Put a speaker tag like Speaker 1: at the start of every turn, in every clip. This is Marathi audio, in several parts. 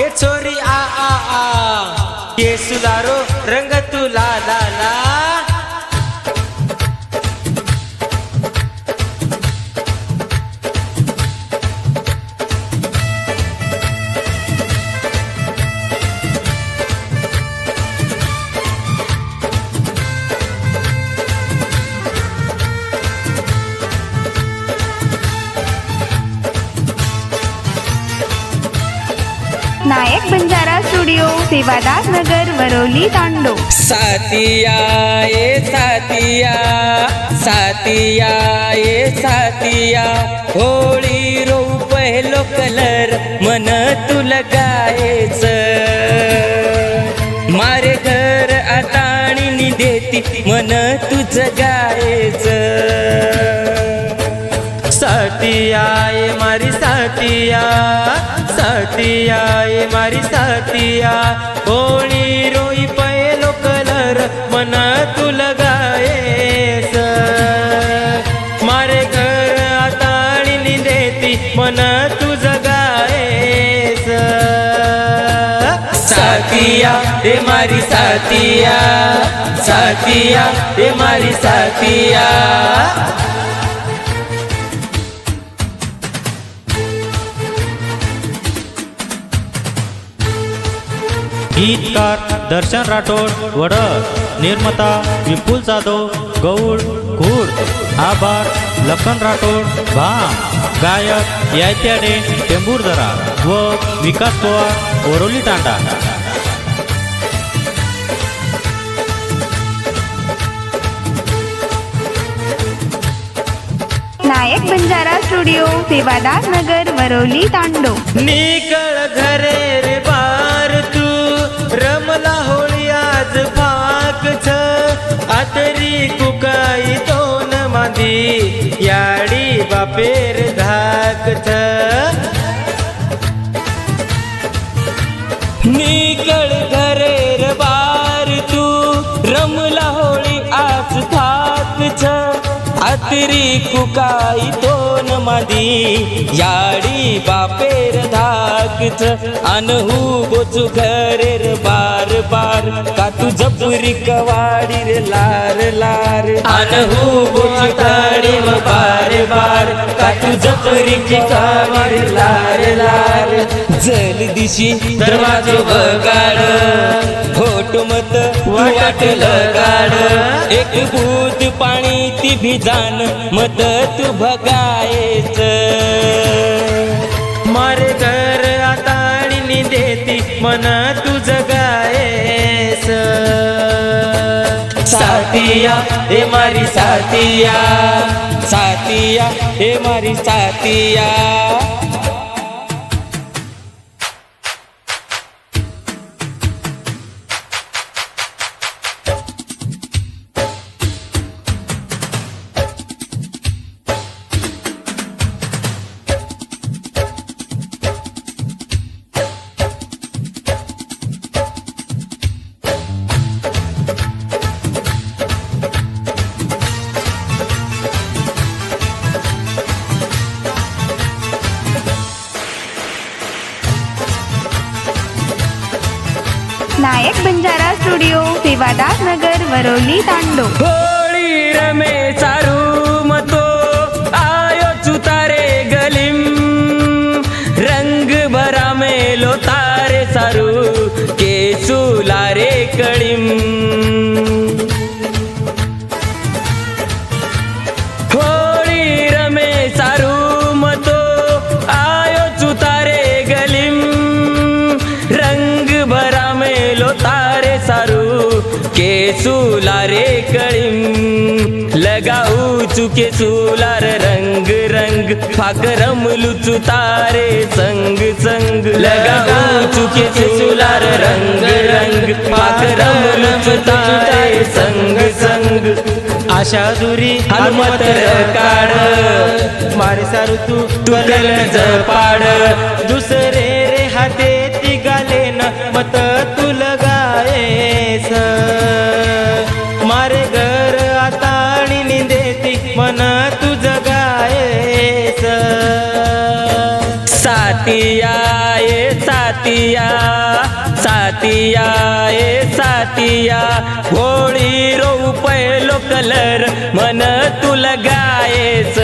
Speaker 1: ఏ చోరీ ఆ ఆ ఆ. కేసులారో రంగతు లా లా లా
Speaker 2: नायक बंजारा स्टुडिओ सेवादास नगर वरोली तांडो.
Speaker 3: सातिया ए सातिया सातिया ए सातिया. होळी रो पहिलो कलर मन तुला गायच. मारे घर आता आणि देती मन तुझ गायच.
Speaker 1: सातिया ए मारे साथिया साथिया ये मारी साथिया होळी रोई पहिलो कलर मन तू लगायस मारे घर आता आणि देती मन तू जगायस
Speaker 3: सातिया ए मारी सातिया सातिया ए मारी सातिया
Speaker 4: गीतकार दर्शन राठोड वडद निर्माता विपुल जाधव गौड खुर्द आभार लखन राठोड भाम गायक यायत्याडे टेंबूरदरा व विकास पवार वरोली तांडा.
Speaker 2: नायक बंजारा स्टुडिओ सेवादास नगर वरवली तांडो.
Speaker 1: निकळ घरे रे बार भाग छ आतरी कुकाई दोन मादी याडी बापेर धाक छ
Speaker 3: निकळ घरे बार तू रमला होळी आज थाकच. छ आतरी कुकाई दोन मादी याडी बापेर धाक छ अनहू बोचू घरे बार बार. का तू जपुरी कवाडी रे लार लार. अनहू बोचू घरे बार बार. का तू जपुरी कवाडी लार लार. जल दिशी दरवाजो बगाड. घोट मत वाटल गाड एक भूत पाणी ती भिजान मदत तू
Speaker 1: मन तू जगायस
Speaker 3: साथिया हे मारी साथिया. साथिया हे मारी साथिया.
Speaker 2: नायक बंजारा स्टुडिओ सेवादास नगर वरोली तांडो.
Speaker 3: होळी रमे चारू मतो आयो चुतारे गलिम. रंग भरा मेलो तारे सारू केसू लारे कळीम. केसू लारे कळीम. लगाऊ चुके सुलार रंग रंग. फाकरम लुचू तारे संग संग. लगाऊ चुके सुलार रंग रंग. फाकरम लुचू तारे संग संग.
Speaker 1: आशा दुरी
Speaker 3: हनुमत काढ
Speaker 1: मारे सारू तू
Speaker 3: तू कलज पाड
Speaker 1: दुसरे रे हाते ती गाले न मत
Speaker 3: सातिया सातिया ए सातिया होळी रो पहिलो कलर मन तुला गायच.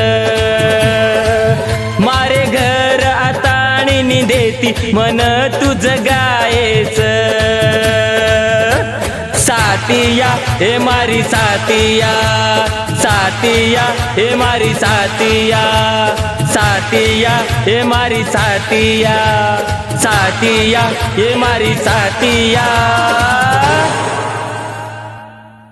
Speaker 3: मारे घर आता आणि देती मन तुझ गायच. सातिया हे मारी सातिया सातिया हे मारी सातिया. सातिया हे मारी सातिया. सातिया हे मारी सातिया.